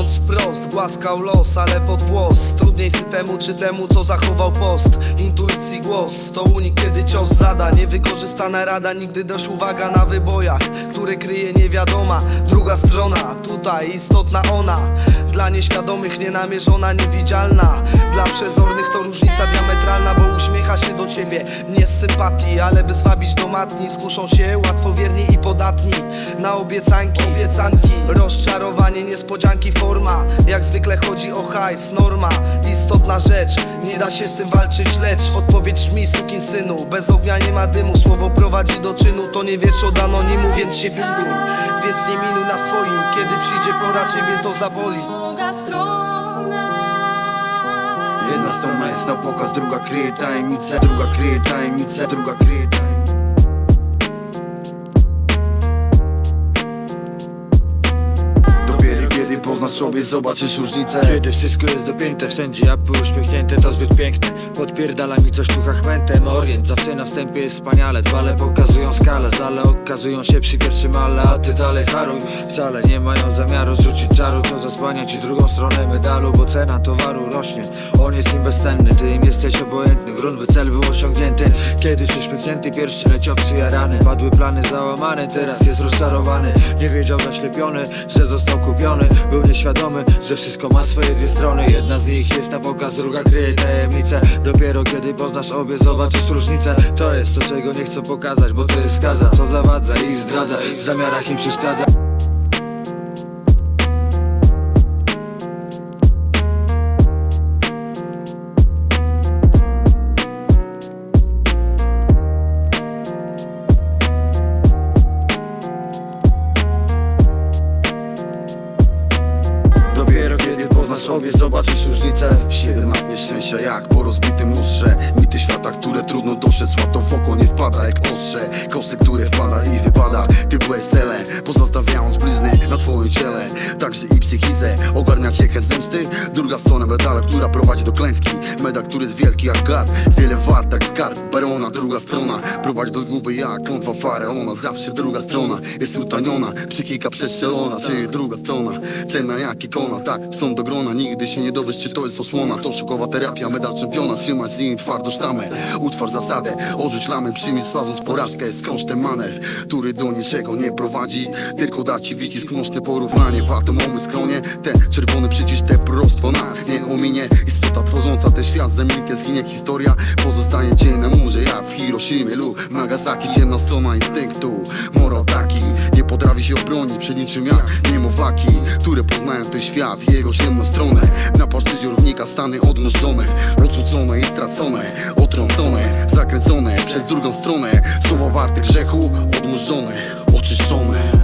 Mówiąc wprost, głaskał los, ale pod włos. Trudniej sy temu czy temu, co zachował post. Intuicji głos, to unik kiedy cios zada. Niewykorzystana rada, nigdy dość uwaga na wybojach Które kryje niewiadoma. Druga strona, tutaj istotna ona. Dla nieświadomych nienamierzona, niewidzialna. Dla przezornych to różnica diametralna Bo uśmiecha się do ciebie, nie z sympatii Ale by zwabić do matni, skuszą się łatwowierni i podatni Na obiecanki, obiecanki. Rozczarowanie, niespodzianki, forma Jak zwykle chodzi o hajs, norma. Istotna rzecz, nie da się z tym walczyć Lecz odpowiedź brzmi sukin synu. Bez ognia nie ma dymu, słowo prowadzi do czynu. To nie wiesz od anonimu, więc się pilnuj Więc nie minuj na swoim Kiedy przyjdzie pora, ciebie to zaboli. Druga strona. Jedna strona jest na pokaz, druga kryje tajemnicę Druga kryje tajemnicę, druga kryje tajemnicę sobie, zobaczysz różnicę. Kiedy wszystko jest dopięte wszędzie, a uśmiechnięte to zbyt piękne. Podpierdala mi coś tu chachmentem Orient zawsze na wstępie jest wspaniale. Dwale pokazują skalę, zale okazują się przy pierwszym ale. A ty dalej haruj, wcale nie mają zamiaru Zrzucić czaru, to zasłania ci drugą stronę medalu Bo cena towaru rośnie, on jest im bezcenny Ty im jesteś obojętny, grunt by cel był osiągnięty. Kiedyś uśmiechnięty pierwszy leciał przyjarany. Padły plany załamane, teraz jest rozczarowany. Nie wiedział zaślepiony, że został kupiony. Był nieświadomy, że wszystko ma swoje dwie strony. Jedna z nich jest na pokaz, druga kryje tajemnicę Dopiero kiedy poznasz obie, zobaczysz różnicę. To jest to, czego nie chcę pokazać, bo to jest skaza Co zawadza i zdradza, w zamiarach im przeszkadza sobie, zobaczysz różnicę Siedem lat nieszczęścia jak po rozbitym lustrze. Mity świata, które trudno dostrzec Łatwo w oko nie wpada jak ostrze. Kostek, które wpada i wypada. Ty byłeś pozostawiając blizny na twoim ciele. Także i psychice, ogarnia cię chęć zemsty. Druga strona medala, która prowadzi do klęski. Medal, który jest wielki jak gard. Wiele wart jak skarb, barona Druga strona, prowadzi do zguby jak klątwa faraona. Zawsze druga strona jest utaniona. Psychika przestrzelona, czy druga strona. Cena jak ikona, tak, stąd do grona. Nigdy się nie dowiesz, czy to jest osłona. To szokowa terapia, medal czempiona. Trzymać z niej twardo sztamę. Utwar zasadę, odrzuć lamy Przyjmij słaząc porażkę, skądś ten manewr Który do niczego nie prowadzi. Tylko da ci wycisk nośne porównanie. W atomowy skronie, ten czerwony przycisk Te prostwo nas. Nie ominie. Istota tworząca ten świat, zemilkę zginie. Historia Pozostanie cień na murze w Hiroshimie lub Nagasaki. Ciemna strona instynktu, morał taki. Nie potrafi się obronić przed niczym jak niemowlaki Które poznają ten świat, jego ciemną stronę. Na płaszczyźnie równika stany odmrożone Odrzucone i stracone, otrącone Zakręcone przez drugą stronę. Słowa warte grzechu, odmrożone, oczyszczone